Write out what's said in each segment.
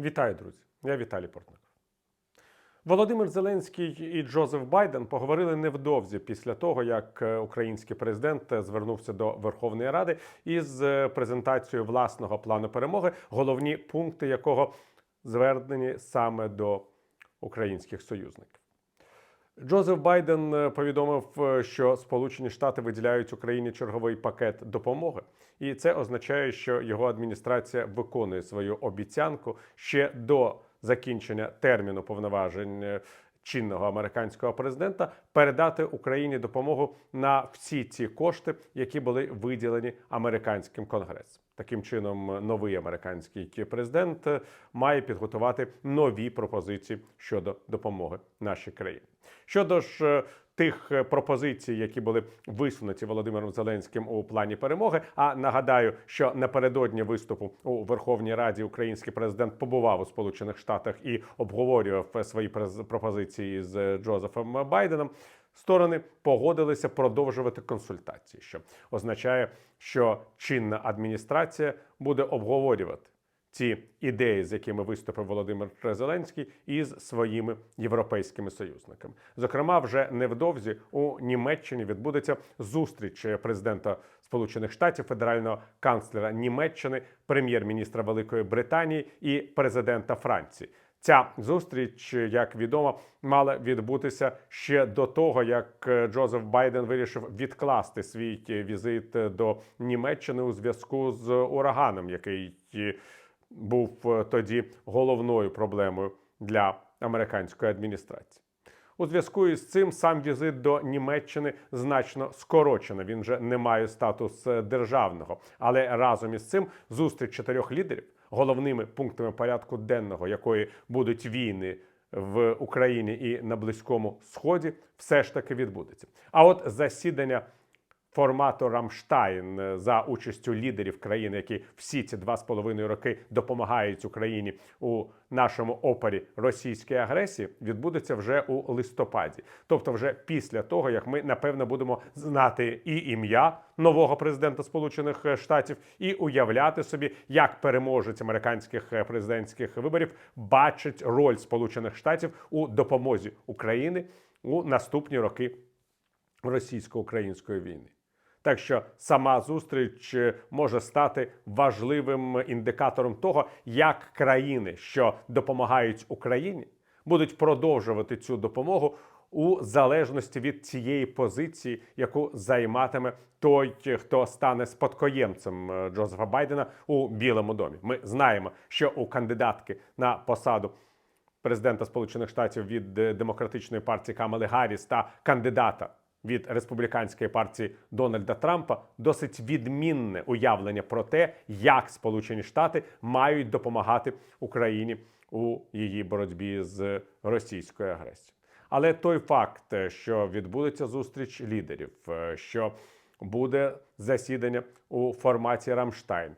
Вітаю, друзі! Я Віталій Портников. Володимир Зеленський і Джозеф Байден поговорили невдовзі після того, як е, український президент е, звернувся до Верховної Ради із е, презентацією власного плану перемоги, головні пункти якого звернені саме до українських союзників. Джозеф Байден е, повідомив, е, що Сполучені Штати виділяють Україні черговий пакет допомоги, і це означає, що його адміністрація виконує свою обіцянку ще до закінчення терміну повноважень е, чинного американського президента передати Україні допомогу на всі ці кошти, які були виділені американським конгресом. Таким чином, новий американський президент е, має підготувати нові пропозиції щодо допомоги нашій країні. Щодо ж е, тих е, пропозицій, які були висунуті Володимиром Зеленським у плані перемоги. А нагадаю, що напередодні виступу у Верховній Раді український президент побував у Сполучених Штатах і обговорював е, свої пропозиції з е, Джозефом Байденом. Сторони погодилися продовжувати консультації, що означає, що чинна адміністрація буде обговорювати ці ідеї, з якими виступив Володимир Зеленський, із своїми європейськими союзниками. Зокрема, вже невдовзі у Німеччині відбудеться зустріч президента Сполучених Штатів, федерального канцлера Німеччини, прем'єр-міністра Великої Британії і президента Франції. Ця зустріч, як відомо, мала відбутися ще до того, як Джозеф Байден вирішив відкласти свій візит до Німеччини у зв'язку з ураганом, який був е, тоді головною проблемою для американської адміністрації. У зв'язку із цим сам візит до Німеччини значно скорочено. Він вже не має статус е, державного. Але разом із цим зустріч чотирьох лідерів, головними пунктами порядку денного, якої будуть війни в Україні і на Близькому Сході, все ж таки відбудеться. А от засідання формату Рамштайн е, за участю лідерів країн, які всі ці два з половиною роки допомагають Україні у нашому опорі російської агресії, відбудеться вже у листопаді, тобто вже після того, як ми напевно будемо знати і ім'я нового президента Сполучених Штатів, і уявляти собі, як переможець американських е, президентських виборів бачить роль Сполучених Штатів у допомозі України у наступні роки російсько-української війни. Так що сама зустріч е, може стати важливим індикатором того, як країни, що допомагають Україні, будуть продовжувати цю допомогу у залежності від цієї позиції, яку займатиме той, хто стане спадкоємцем е, Джозефа Байдена у Білому домі. Ми знаємо, що у кандидатки на посаду президента Сполучених Штатів від е, демократичної партії Камали Гарріс та кандидата від республіканської партії Дональда Трампа досить відмінне уявлення про те, як Сполучені Штати мають допомагати Україні у її боротьбі з російською агресією. Але той факт, що відбудеться зустріч лідерів, е, що буде засідання у форматі Рамштайн,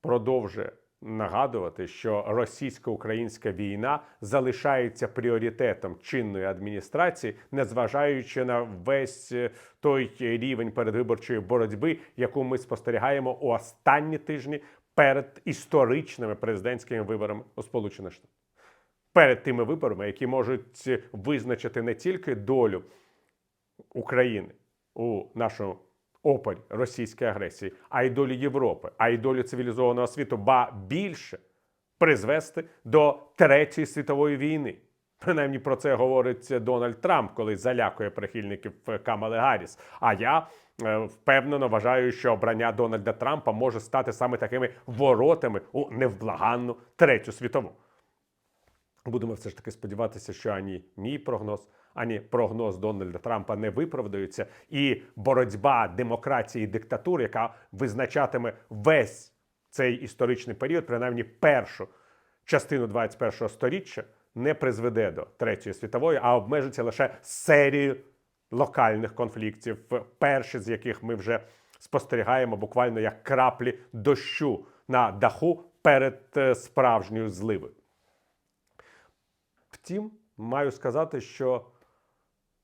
продовжує нагадувати, що російсько-українська війна залишається пріоритетом чинної адміністрації, незважаючи на весь е, той рівень передвиборчої боротьби, яку ми спостерігаємо у останні тижні перед історичними президентськими виборами у Сполучених Штатах. Перед тими виборами, які можуть визначити не тільки долю України у нашому опорі російської агресії, а й долю Європи, а й долю цивілізованого світу, ба більше призвести до Третьої світової війни. Принаймні про це говорить Дональд Трамп, коли залякує прихильників Камали Гарріс. А я е, впевнено вважаю, що обрання Дональда Трампа може стати саме такими воротами у невблаганну третю світову. Будемо все ж таки сподіватися, що ані мій прогноз, ані прогноз Дональда Трампа не виправдаються, і боротьба демократії і диктатури, яка визначатиме весь цей історичний період, принаймні першу частину 21-го сторіччя, не призведе до третьої світової, а обмежиться лише серією локальних конфліктів, перші з яких ми вже спостерігаємо буквально як краплі дощу на даху перед е, справжньою зливою. Втім, маю сказати, що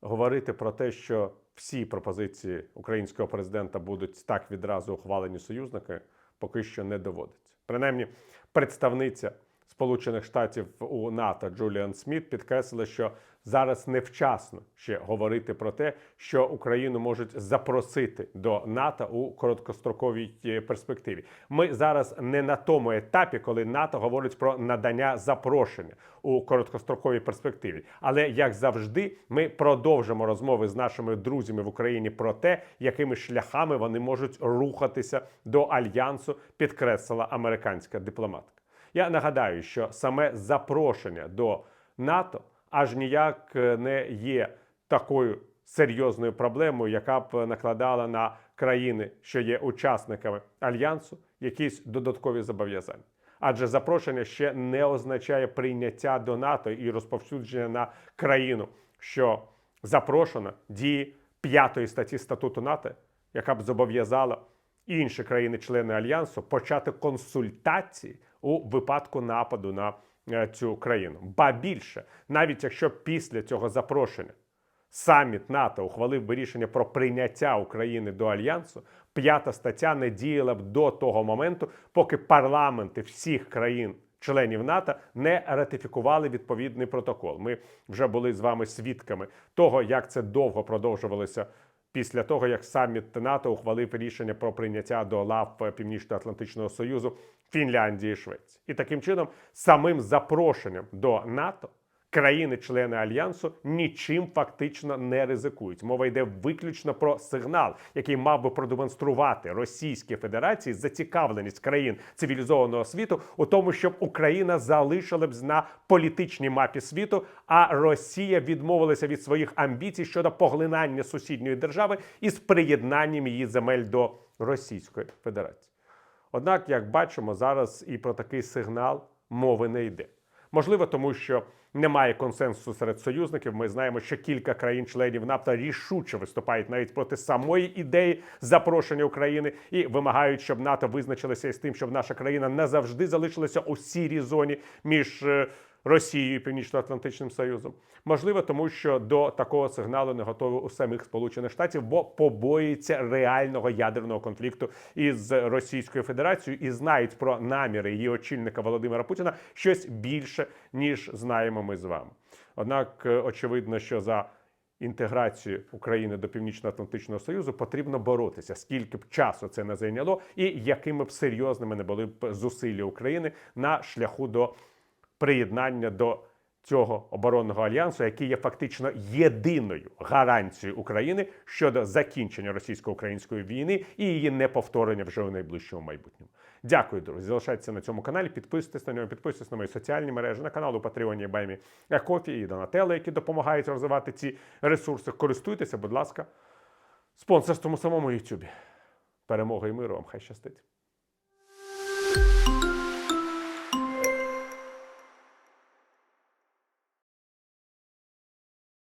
говорити про те, що всі пропозиції українського президента будуть так відразу ухвалені союзники, поки що не доводиться. Принаймні, представниця Сполучених Штатів у НАТО Джуліан Сміт підкреслили, що зараз невчасно ще говорити про те, що Україну можуть запросити до НАТО у короткостроковій е, перспективі. Ми зараз не на тому етапі, коли НАТО говорить про надання запрошення у короткостроковій перспективі. Але як завжди, ми продовжимо розмови з нашими друзями в Україні про те, якими шляхами вони можуть рухатися до альянсу, підкреслила американська дипломатка. Я нагадаю, що саме запрошення до НАТО аж ніяк е, не є такою серйозною проблемою, яка б накладала на країни, що є учасниками альянсу, якісь додаткові зобов'язання. Адже запрошення ще не означає прийняття до НАТО і розповсюдження на країну, що запрошена дії п'ятої статті статуту НАТО, яка б зобов'язала інші країни-члени альянсу почати консультації у випадку нападу на е, цю країну. Ба більше, навіть якщо після цього запрошення саміт НАТО ухвалив би рішення про прийняття України до альянсу, п'ята стаття не діяла б до того моменту, поки парламенти всіх країн. Членів НАТО не ратифікували відповідний протокол. Ми вже були з вами свідками того, як це довго продовжувалося після того, як саміт НАТО ухвалив рішення про прийняття до лав Північно-Атлантичного Союзу Фінляндії і Швеції. І таким чином, самим запрошенням до НАТО країни-члени альянсу нічим фактично не ризикують. Мова йде виключно про сигнал, який мав би продемонструвати Російській Федерації зацікавленість країн цивілізованого світу у тому, щоб Україна залишила б на політичній мапі світу, а Росія відмовилася від своїх амбіцій щодо поглинання сусідньої держави із приєднанням її земель до Російської Федерації. Однак, як бачимо, зараз і про такий сигнал мови не йде. Можливо, тому що немає консенсусу серед союзників. Ми знаємо, що кілька країн-членів НАТО рішуче виступають навіть проти самої ідеї запрошення України і вимагають, щоб НАТО визначилося із тим, щоб наша країна назавжди залишилася у сірій зоні між е, Росією і Північно-Атлантичним Союзом. Можливо, тому що до такого сигналу не готові у самих Сполучених Штатів, бо побоюються реального ядерного конфлікту із Російською Федерацією і знають про наміри її очільника Володимира Путіна щось більше ніж знаємо ми з вами. Однак е, очевидно, що за інтеграцію України до Північно-Атлантичного Союзу потрібно боротися, скільки б часу це не зайняло, і якими б серйозними не були б зусилля України на шляху до приєднання до цього оборонного альянсу, який є фактично єдиною гарантією України щодо закінчення російсько-української війни і її неповторення вже у найближчому майбутньому. Дякую, друзі. Залишайтеся на цьому каналі, підписуйтесь на нього, підписуйтесь на мої соціальні мережі, на канал у Патреоні Баймі Кофі і Донателло, які допомагають розвивати ці ресурси. Користуйтеся, будь ласка, спонсорством у самому Ютубі. Перемоги і миру вам хай щастить.